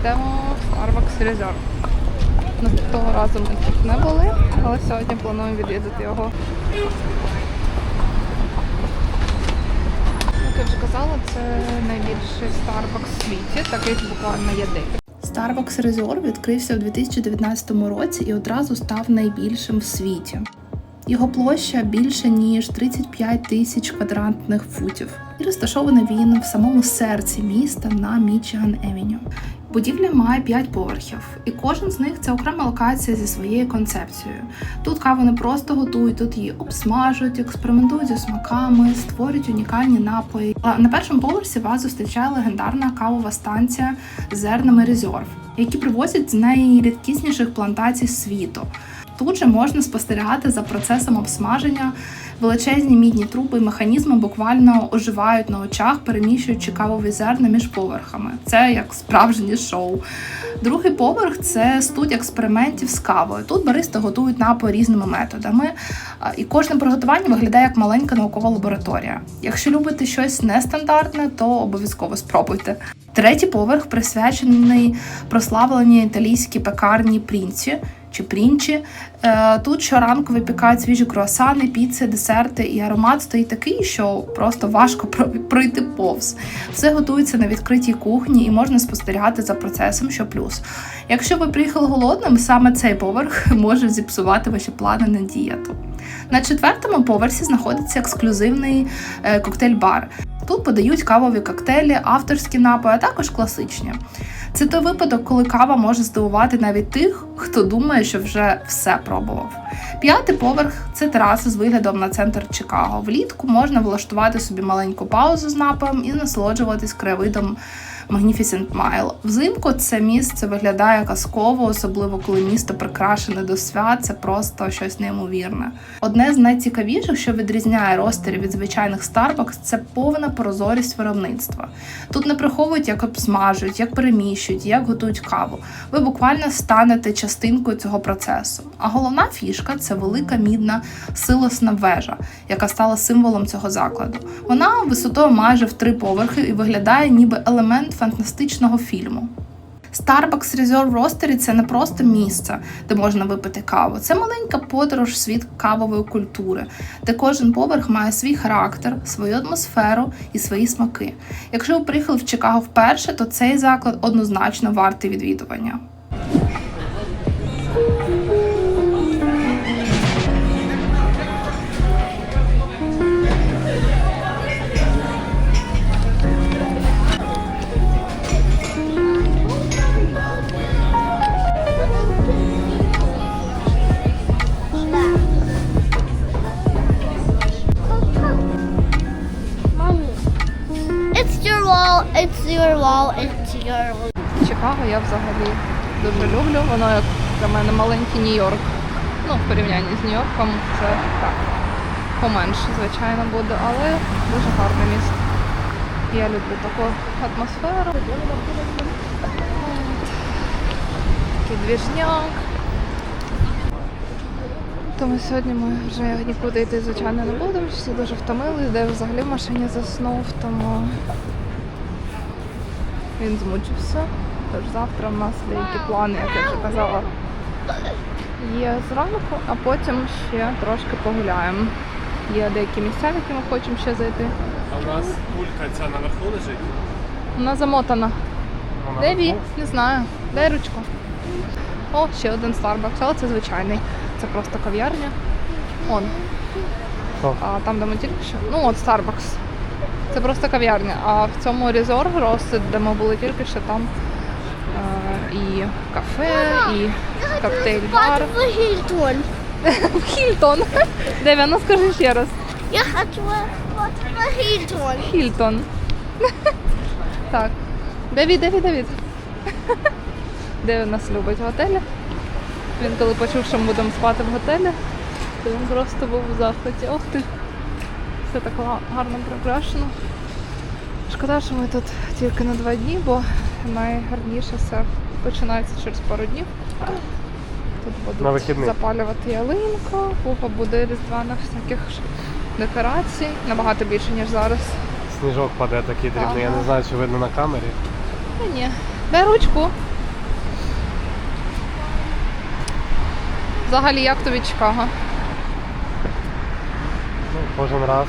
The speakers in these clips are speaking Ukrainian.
йдемо в Starbucks Reserve. Наступного разу ми тут не були, але сьогодні плануємо відвідати його. Як я вже казала, це найбільший Starbucks в світі, таких буквально є декілька. Starbucks Resort відкрився у 2019 році і одразу став найбільшим в світі. Його площа більше ніж 35 тисяч квадратних футів. І розташований він в самому серці міста на Мічиган Евеню. Будівля має 5 поверхів, і кожен з них це окрема локація зі своєю концепцією. Тут каву не просто готують, тут її обсмажують, експериментують зі смаками, створюють унікальні напої. На першому поверсі вас зустрічає легендарна кавова станція з зернами Резерв, які привозять з найрідкісніших плантацій світу. Тут же можна спостерігати за процесом обсмаження. Величезні мідні труби і механізми буквально оживають на очах, переміщуючи кавові зерна між поверхами. Це як справжнє шоу. Другий поверх це студія експериментів з кавою. Тут баристи готують напої різними методами, і кожне приготування виглядає як маленька наукова лабораторія. Якщо любите щось нестандартне, то обов'язково спробуйте. Третій поверх присвячений прославленій італійській пекарні Прінці чи Прінчі. Е, Тут щоранку випікають свіжі круасани, піци, десерти, і аромат стоїть такий, що просто важко пройти повз. Все готується на відкритій кухні і можна спостерігати за процесом, що плюс. Якщо ви приїхали голодним, саме цей поверх може зіпсувати ваші плани на дієту. На четвертому поверсі знаходиться ексклюзивний е, коктейль-бар. Тут подають кавові коктейлі, авторські напої, а також класичні. Це той випадок, коли кава може здивувати навіть тих, хто думає, що вже все пробував. П'ятий поверх це тераса з виглядом на центр Чикаго. Влітку можна влаштувати собі маленьку паузу з напоєм і насолоджуватись краєвидом Magnificent Mile. Взимку це місце виглядає казково, особливо коли місто прикрашене до свят. Це просто щось неймовірне. Одне з найцікавіших, що відрізняє ростери від звичайних Starbucks, це повна прозорість виробництва. Тут не приховують, як обсмажують, як переміщують, як готують каву. Ви буквально станете частинкою цього процесу. А головна фішка це велика мідна силосна вежа, яка стала символом цього закладу. Вона висотою майже в три поверхи і виглядає ніби елемент фантастичного фільму. Starbucks Reserve Roastery – це не просто місце, де можна випити каву. Це маленька подорож в світ кавової культури, де кожен поверх має свій характер, свою атмосферу і свої смаки. Якщо ви приїхали в Чикаго вперше, то цей заклад однозначно вартий відвідування. Wall, it's your wall, it's your Чикаго я взагалі дуже люблю. Воно як для мене маленький Нью-Йорк. Ну, в порівнянні з Нью-Йорком це так. Поменше, звичайно, буде, але дуже гарне місто. Я люблю таку атмосферу. Такий двіжняк. Тому сьогодні ми вже нікуди йти, звичайно, не будемо. Всі дуже втомились, де взагалі в машині заснув, тому він змучився. Тож завтра в нас деякі плани, як я вже казала, є зранку, а потім ще трошки погуляємо. Є деякі місця, в які ми хочемо ще зайти. А у нас кулька ця наверху лежить. Вона замотана. Вона Де він? Не знаю. Дай ручку. О, ще один Starbucks, але це звичайний. Це просто кав'ярня. Он. А там, де ми тільки що. Ну от Starbucks. Це просто кав'ярня. А в цьому Reserve Roasted, де ми були тільки що, там е, і кафе, і коктейль-бар. в Hilton. Хільтон. Дев'я, ну скажи ще раз. Я хочу в Hilton. Хільтон. Так. Девід, Девід, Девід. Девід нас любить готелі. Він коли почув, що ми будемо спати в готелі, то він просто був у захваті. Ох ти! Все так гарно прикрашено. Шкода, що ми тут тільки на два дні, бо найгарніше все починається через пару днів. Тут будуть запалювати ялинку, купа буде різдвяних всяких декорацій, набагато більше, ніж зараз. Сніжок паде такий дрібний, ага. я не знаю, чи видно на камері. Та ні. Дай ручку. Взагалі, як тобі Чикаго? Ну, кожен раз.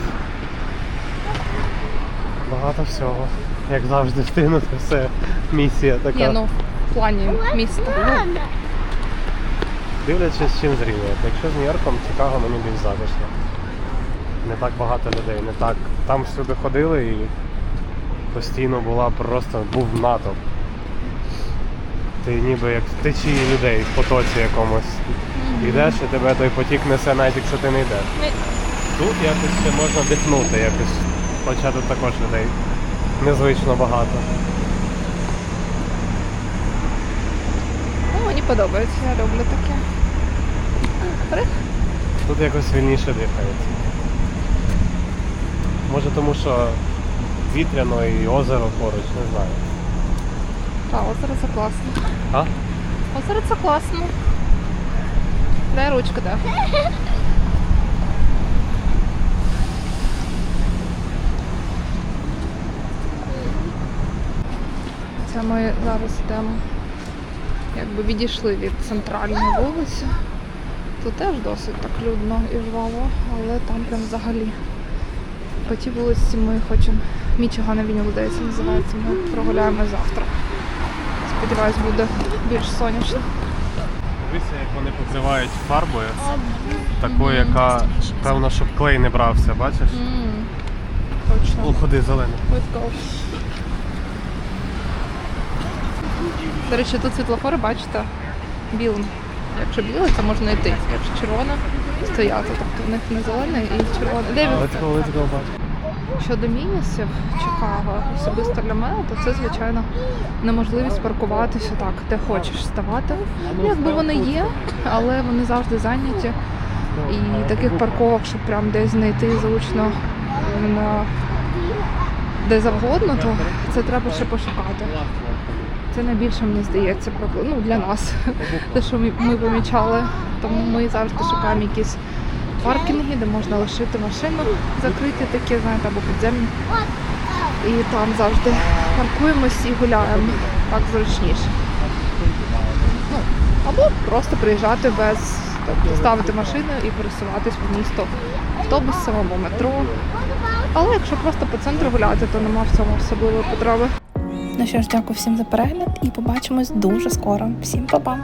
Багато всього. Як завжди встигнути все. Місія така. Ні, ну в плані міста. Mom. Дивлячись, з чим зрівнювати. Якщо з Нью-Йорком, Чикаго мені більш затишно. Не так багато людей, не так. Там всюди ходили і постійно була просто був натовп. Ти ніби як в течії людей в потоці якомусь. Йдеш і тебе той потік несе, навіть якщо ти не йдеш. Тут якось ще можна дихнути, якось. Хоча тут також людей незвично багато. Ну, мені подобається, я люблю таке. Тут якось вільніше дихається. Може тому, що вітряно і озеро поруч, не знаю. Так, озеро це класно. А? Озеро це класно. Дай ручку, дай. Це ми зараз йдемо, якби відійшли від центральної вулиці. Тут теж досить так людно і жваво, але там прям взагалі. По тій вулиці ми хочемо Мічиган Авеню, здається, називається. Ми прогуляємо завтра. Сподіваюсь, буде більш сонячно. Дивися, як вони покривають фарбою. Такою, яка, певно, щоб клей не брався, бачиш? Точно. О, ходи, зелений. Let's go. До речі, тут світлофори, бачите, білим. Якщо біле, то можна йти. Якщо червона, стояти. Тобто в них не зелене і червоне. Де? Let's go, let's go. Щодо мінусів Чикаго, особисто для мене, то це звичайно неможливість паркуватися так, де хочеш ставати. Якби вони є, але вони завжди зайняті. І таких парковок, щоб прям десь знайти зручно на де завгодно, то це треба ще пошукати. Це найбільше, мені здається, ну, для нас. Те, що ми, помічали. Тому ми завжди шукаємо якісь паркінги, де можна лишити машину закриті такі, знаєте, або підземні. І там завжди паркуємось і гуляємо. Так зручніше. Ну, або просто приїжджати без, тобто ставити машину і пересуватись по місту автобусом або метро. Але якщо просто по центру гуляти, то нема в цьому особливої потреби. Ну що ж, дякую всім за перегляд і побачимось дуже скоро. Всім па-па!